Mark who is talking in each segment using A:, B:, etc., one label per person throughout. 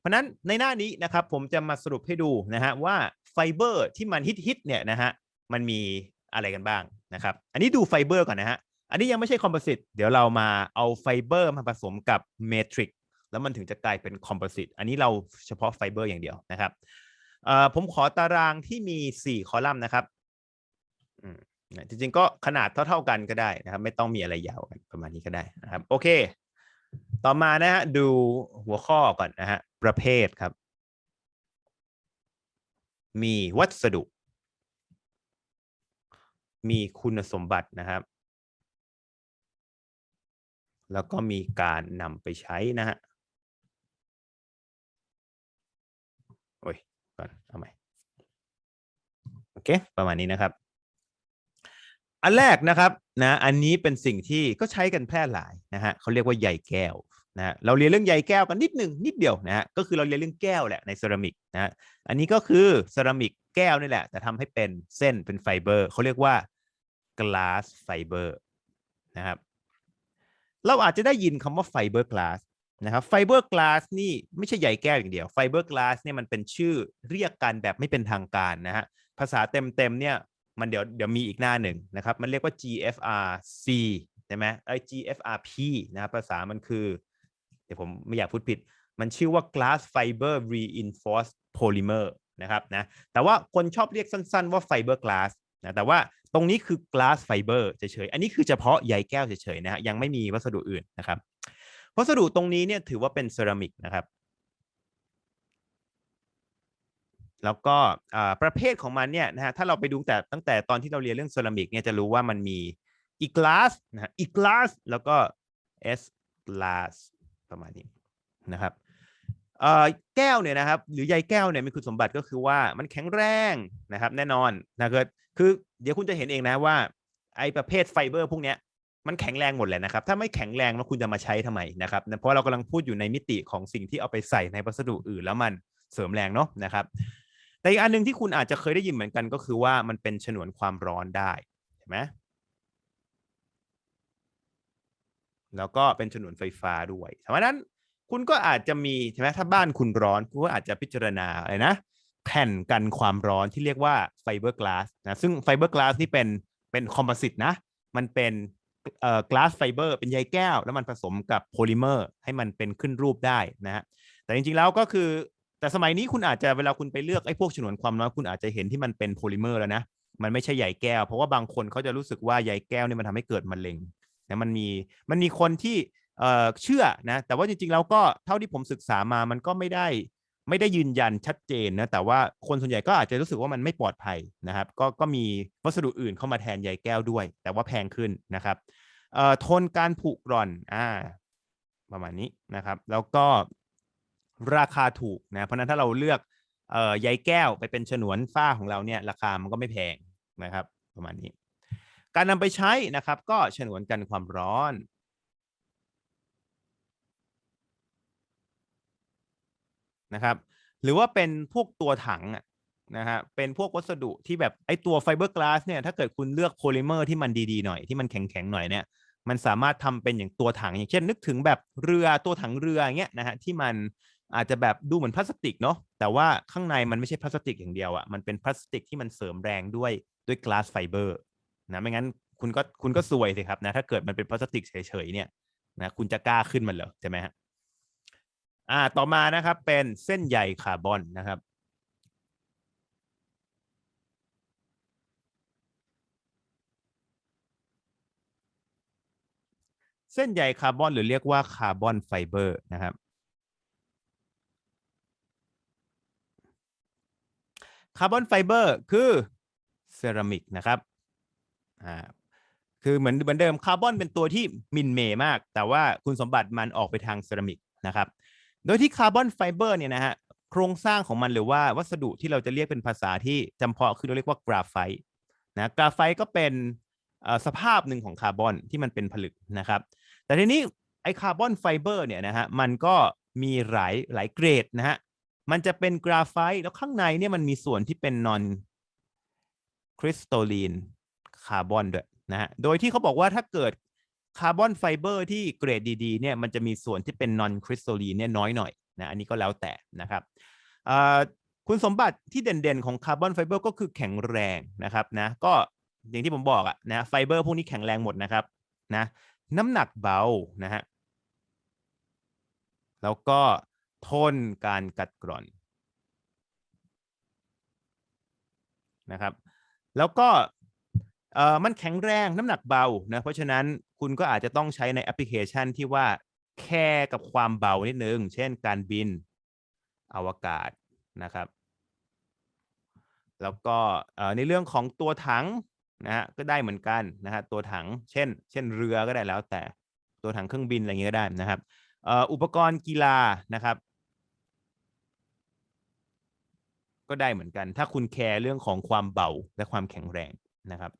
A: เพราะนั้นในหน้านี้นะครับผมจะมาสรุปให้ดูนะฮะว่าไฟเบอร์ที่มันฮิตฮิตๆเนี่ยนะฮะมันมีอะไรกันบ้างนะครับ อันนี้ดูไฟเบอร์ก่อนนะฮะ อันนี้ยังไม่ใช่คอมโพสิต เดี๋ยวเรามาเอาไฟเบอร์มาผสมกับเมทริกแล้วมันถึงจะกลายเป็นคอมโพสิต อันนี้เราเฉพาะไฟเบอร์อย่างเดียวนะครับผมขอตารางที่มี 4 คอลัมน์นะครับ จริงๆ ก็ขนาดเท่า ๆกันก็ได้นะครับ ไม่ต้องมีอะไรยาวกันประมาณนี้ก็ได้นะครับ โอเค ต่อมานะฮะดูหัวข้อก่อนนะฮะ ประเภทครับ มีวัสดุ มีคุณสมบัตินะครับ แล้วก็มีการนำไปใช้นะฮะโอ้ยก่อนเอาใหม่โอเค ประมาณนี้นะครับ อันแรกนะครับนะอันนี้เป็นสิ่งที่ก็ใช้กันแพร่หลายนะฮะเขาเรียกว่าใยแก้วนะเราเรียนเรื่องใยแก้วกันนิดหนึ่งนิดเดียวนะฮะก็คือเราเรียนเรื่องแก้วแหละในเซรามิกนะฮะอันนี้ก็คือเซรามิกแก้วนี่แหละแต่ทำให้เป็นเส้นเป็นไฟเบอร์เขาเรียกว่า glass fiber นะครับเราอาจจะได้ยินคำว่าไฟเบอร์ glass นะครับไฟเบอร์ glass นี่ไม่ใช่ใยแก้วอย่างเดียวไฟเบอร์ glass เนี่ยมันเป็นชื่อเรียกกันแบบไม่เป็นทางการนะฮะภาษาเต็มๆเนี่ย มันเดี๋ยวเดี๋ยวมีอีกหน้าหนึ่งนะครับ มันเรียกว่า GFRC ใช่ไหมไอ้ GFRP นะครับภาษามันคือ เดี๋ยวผมไม่อยากพูดผิด มันชื่อว่า glass fiber reinforced polymer นะครับนะแต่ว่าคนชอบเรียกสั้นๆว่า fiber glass นะแต่ว่าตรงนี้คือ glass fiber เฉยๆ อันนี้คือเฉพาะใยแก้วเฉยๆนะฮะยังไม่มีวัสดุอื่นนะครับ วัสดุตรงนี้เนี่ยถือว่าเป็นเซรามิกนะครับ แล้วก็ประเภทของมันเนี่ยนะฮะถ้าเราไปดูแต่ตั้งแต่ตอนที่เราเรียนเรื่องเซรามิกเนี่ยจะรู้ว่ามันมี e glass นะฮะ e glass แล้วก็ s glass ประมาณนี้นะครับแก้วเนี่ยนะครับหรือใยแก้วเนี่ยมีคุณสมบัติก็คือว่ามันแข็งแรงนะครับแน่นอนนะครับคือเดี๋ยวคุณจะเห็นเองนะว่าไอประเภทไฟเบอร์พวกเนี้ยมันแข็งแรงหมดเลยนะครับ ถ้าไม่แข็งแรงแล้วคุณจะมาใช้ทำไมนะครับเพราะเรากำลังพูดอยู่ในมิติของสิ่งที่เอาไปใส่ในวัสดุอื่นแล้วมันเสริมแรงเนาะนะครับ แต่อีกอันหนึงที่คุณอาจจะเคยได้ยินเหมือนกันก็คือว่ามันเป็นฉนวนความร้อนได้เห็นไหมแล้วก็เป็นฉนวนไฟฟ้าด้วยเพราะฉะนั้นคุณก็อาจจะมีใช่ไหมถ้าบ้านคุณร้อนคุณก็อาจจะพิจารณาอะไรนะแผ่นกันความร้อนที่เรียกว่าไฟเบอร์กลาสนะซึ่งไฟเบอร์กลาสนี่เป็นเป็นคอมโพสิตนะ มันเป็นเอ่อกลาสไฟเบอร์เป็นใยแก้ว แล้วมันผสมกับโพลิเมอร์ให้มันเป็นขึ้นรูปได้นะฮะแต่จริงๆแล้วก็คือ แต่สมัยนี้คุณอาจจะเวลาคุณไปเลือกไอ้พวกฉนวนความร้อนคุณอาจจะเห็นที่มันเป็นโพลิเมอร์แล้วนะมันไม่ใช่ใยแก้ว เพราะว่าบางคนเขาจะรู้สึกว่าใยแก้วเนี่ยมันทำให้เกิดมะเร็งนะมันมีมันมีคนที่เอ่อเชื่อนะแต่ว่าจริงๆแล้วก็เท่าที่ผมศึกษามามันก็ไม่ได้ไม่ได้ยืนยันชัดเจนนะแต่ว่าคนส่วนใหญ่ก็อาจจะรู้สึกว่ามันไม่ปลอดภัยนะครับ ก็ก็มีวัสดุอื่นเข้ามาแทนใยแก้วด้วย แต่ว่าแพงขึ้นนะครับเอ่อทนการผุกร่อนอ่าประมาณนี้นะครับ แล้วก็ ราคาถูกนะเพราะนั้นถ้าเราเลือกเอ่อใยแก้วไปเป็นฉนวนฝ้าของเราเนี่ยราคามันก็ไม่แพงนะครับ ประมาณนี้ การนำไปใช้นะครับ ก็ฉนวนกันความร้อนนะครับ หรือว่าเป็นพวกตัวถังนะฮะเป็นพวกวัสดุที่แบบไอตัวไฟเบอร์กลาสเนี่ยถ้าเกิดคุณเลือกโพลิเมอร์ที่มันดีๆหน่อยที่มันแข็งๆหน่อยเนี่ยมันสามารถทำเป็นอย่างตัวถัง อย่างเช่นนึกถึงแบบเรือตัวถังเรืออย่างเงี้ยนะฮะที่มัน อาจจะแบบดูเหมือนพลาสติกเนาะแต่ว่าข้างในมันไม่ใช่พลาสติกอย่างเดียวอะ่ะมันเป็นพลาสติกที่มันเสริมแรงด้วยด้วยกลาสไฟเบอร์นะไม่งั้นคุณก็คุณก็ซวยสิครับนะถ้าเกิดมันเป็นพลาสติกเฉยๆเนี่ยนะคุณจะกล้าขึ้นมันเหรอใช่ไหมฮะอ่าต่อมานะครับเป็นเส้นใยคาร์บอนนะครับเส้นใยคาร์บอนหรือเรียกว่าคาร์บอนไฟเบอร์นะครับ คาร์บอนไฟเบอร์คือเซรามิกนะครับอ่าคือเหมือนเหมือนเดิมคาร์บอนเป็นตัวที่มินเมย์มาก แต่ว่าคุณสมบัติมันออกไปทางเซรามิกนะครับ โดยที่คาร์บอนไฟเบอร์เนี่ยนะฮะโครงสร้างของมันหรือว่าวัสดุที่เราจะเรียกเป็นภาษาที่จำเพาะคือเราเรียกว่ากราไฟต์นะกราไฟต์ก็เป็นสภาพหนึ่งของคาร์บอนที่มันเป็นผลึกนะครับ แต่ทีนี้ไอคาร์บอนไฟเบอร์เนี่ยนะฮะมันก็มีหลายหลายเกรดนะฮะ มันจะเป็นกราไฟต์แล้วข้างในเนี่ยมันมีส่วนที่เป็นนอนคริสตัลีนคาร์บอนด้วยนะฮะ โดยที่เขาบอกว่าถ้าเกิดคาร์บอนไฟเบอร์ที่เกรดดีๆเนี่ยมันจะมีส่วนที่เป็นนอนคริสตัลีนเนี่ยน้อยหน่อยนะอันนี้ก็แล้วแต่นะครับคุณสมบัติที่เด่นๆของคาร์บอนไฟเบอร์ก็คือแข็งแรงนะครับนะก็อย่างที่ผมบอกอะนะไฟเบอร์พวกนี้แข็งแรงหมดนะครับนะน้ำหนักเบานะฮะแล้วก็ ทนการกัดกร่อนนะครับ แล้วก็มันแข็งแรงน้ำหนักเบานะเพราะฉะนั้นคุณก็อาจจะต้องใช้ในแอปพลิเคชันที่ว่าแค่กับความเบานิดนึง เช่นการบินอวกาศนะครับ แล้วก็ในเรื่องของตัวถังนะฮะก็ได้เหมือนกันนะฮะตัวถังเช่น เช่นเรือก็ได้แล้วแต่ตัวถังเครื่องบินอะไรเงี้ยก็ได้นะครับอุปกรณ์กีฬานะครับ ก็ได้เหมือนกัน ถ้าคุณแคร์เรื่องของความเบาและความแข็งแรงนะครับ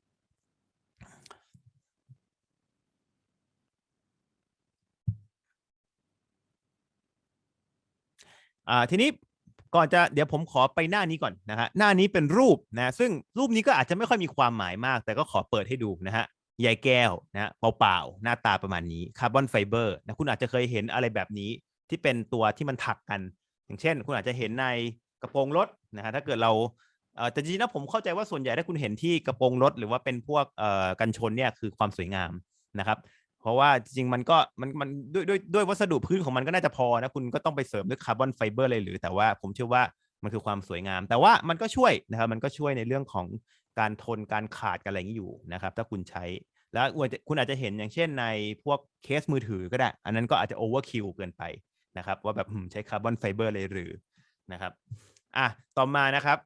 A: อ่าทีนี้ก่อนจะเดี๋ยวผมขอไปหน้านี้ก่อนนะฮะหน้านี้เป็นรูปนะซึ่งรูปนี้ก็อาจจะไม่ค่อยมีความหมายมาก แต่ก็ขอเปิดให้ดูนะฮะใยแก้วนะฮะเปล่าๆหน้าตาประมาณนี้คาร์บอนไฟเบอร์นะคุณอาจจะเคยเห็นอะไรแบบนี้ที่เป็นตัวที่มันถักกัน อย่างเช่น คุณอาจจะเห็นในกระโปรงรถ นะฮะถ้าเกิดเราเอ่อแต่จริงๆนะผมเข้าใจว่าส่วนใหญ่ถ้าคุณเห็นที่กระโปรงรถหรือว่าเป็นพวกเอ่อกันชนเนี่ยคือความสวยงามนะครับ เพราะว่าจริงมันก็มันมันด้วยด้วยด้วยวัสดุพื้นของมันก็น่าจะพอนะคุณก็ต้องไปเสริมด้วยคาร์บอนไฟเบอร์เลยหรือ แต่ว่าผมเชื่อว่ามันคือความสวยงาม แต่ว่ามันก็ช่วยนะครับมันก็ช่วยในเรื่องของการทนการขาดกันอะไรอย่างนี้อยู่นะครับ ถ้าคุณใช้แล้วคุณอาจจะเห็นอย่างเช่นในพวกเคสมือถือก็ได้ อันนั้นก็อาจจะโอเวอร์คิวเกินไปนะครับ ว่าแบบใช้คาร์บอนไฟเบอร์เลยหรือนะครับ อะต่อมานะครับ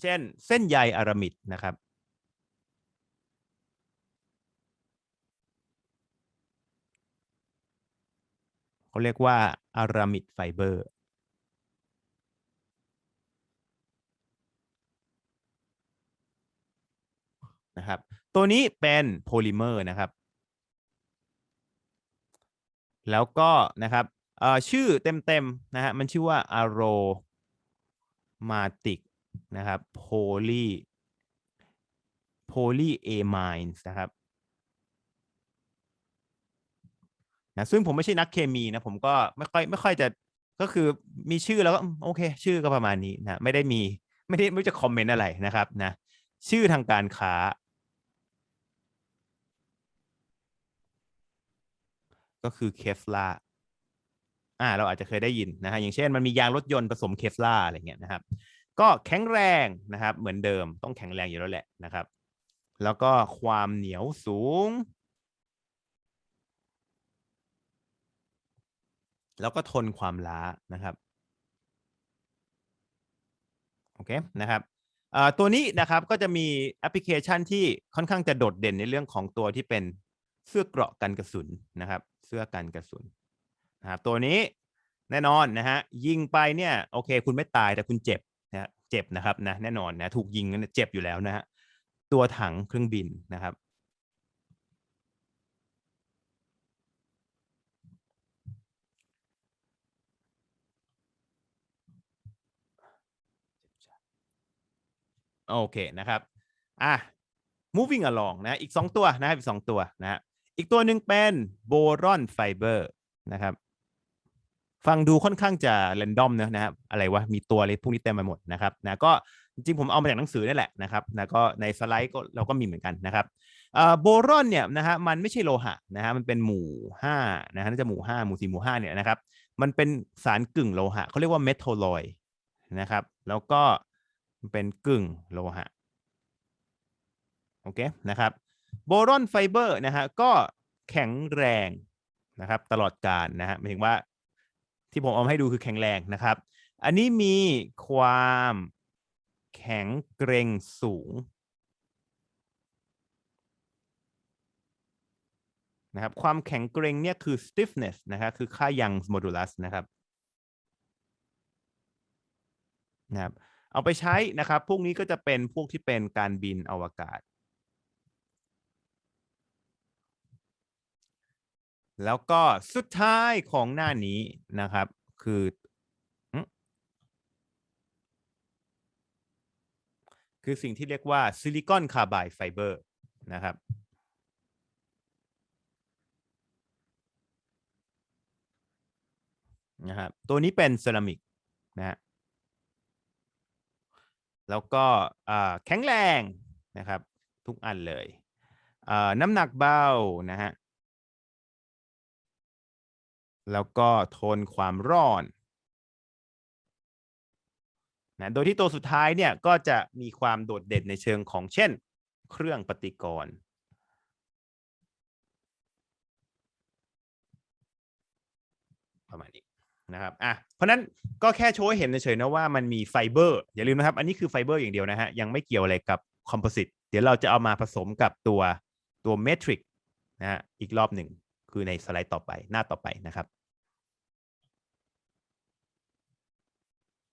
A: เช่นเส้นใยอารามิดนะครับ เขาเรียกว่าอารามิดไฟเบอร์นะครับ ตัวนี้เป็นโพลิเมอร์นะครับ แล้วก็นะครับชื่อเต็มๆนะฮะมันชื่อว่าอะโร aromatic นะครับ poly polyamines นะครับนะซึ่งผมไม่ใช่นักเคมีนะ ผมก็ไม่ค่อยไม่ค่อยจะก็คือมีชื่อแล้วก็โอเค ชื่อก็ประมาณนี้นะไม่ได้มีไม่ได้ไม่จะคอมเมนต์อะไรนะครับนะชื่อทางการค้า ก็คือเคฟลา อ่าเราอาจจะเคยได้ยินนะฮะอย่างเช่นมันมียางรถยนต์ผสมเคฟลาอะไรเงี้ยนะครับ ก็แข็งแรงนะครับ เหมือนเดิมต้องแข็งแรงอยู่แล้วแหละนะครับ แล้วก็ความเหนียวสูง แล้วก็ทนความล้านะครับโอเคนะครับตัวนี้นะครับก็จะมีแอปพลิเคชันที่ค่อนข้างจะโดดเด่นในเรื่องของตัวที่เป็นเสื้อเกราะกันกระสุนนะครับ เสื้อกันกระสุน นะครับตัวนี้แน่นอนนะฮะยิงไปเนี่ยโอเค คุณไม่ตายแต่คุณเจ็บนะเจ็บนะครับนะแน่นอนนะถูกยิงเจ็บอยู่แล้วนะฮะตัวถังเครื่องบินนะครับโอเคนะครับ อะ moving along นะ อีก 2 ตัวนะครับ อีก 2 ตัวนะฮะ อีกตัวหนึ่งเป็นโบรอนไฟเบอร์นะครับ ฟังดูค่อนข้างจะเรนดอมนะนะครับอะไรวะมีตัวอะไรพวกนี้เต็มไปหมดนะครับนะก็จริงผมเอามาจากหนังสือนี่แหละนะครับนะก็ในสไลด์ก็เราก็มีเหมือนกันนะครับโบรอนเนี่ยนะฮะมันไม่ใช่โลหะนะฮะมันเป็นหมู่5นะฮะน่าจะหมู่ 5 หมู่4หมู่5เนี่ยนะครับมันเป็นสารกึ่งโลหะเขาเรียกว่าเมทัลลอยนะครับ แล้วก็เป็นกึ่งโลหะโอเคนะครับโบรอนไฟเบอร์นะฮะก็แข็งแรงนะครับตลอดการนะฮะหมายถึงว่า ที่ผมเอามาให้ดูคือแข็งแรงนะครับ อันนี้มีความแข็งเกรงสูงนะครับความแข็งเกรงเนี่ยคือ stiffness นะครับคือค่ายัง modulus นะครับนะครับ เอาไปใช้นะครับ พวกนี้ก็จะเป็นพวกที่เป็นการบินอวกาศ แล้วก็สุดท้ายของหน้านี้นะครับ คือคือสิ่งที่เรียกว่าซิลิคอนคาร์บายไฟเบอร์นะครับ นะครับ ตัวนี้เป็นเซรามิกนะฮะแล้วก็แข็งแรงนะครับ ทุกอันเลย น้ำหนักเบานะฮะ แล้วก็ทนความร้อนนะโดยที่ตัวสุดท้ายเนี่ยก็จะมีความโดดเด่นในเชิงของเช่น เครื่องปฏิกรณ์ประมาณนี้นะครับ อะ เพราะนั้นก็แค่โชว์ให้เห็นเฉยๆนะว่ามันมีไฟเบอร์ อย่าลืมนะครับ อันนี้คือไฟเบอร์อย่างเดียวนะฮะ ยังไม่เกี่ยวอะไรกับคอมโพสิต เดี๋ยวเราจะเอามาผสมกับตัวตัวเมทริกนะฮะ อีกรอบหนึ่งคือในสไลด์ต่อไปหน้าต่อไปนะครับ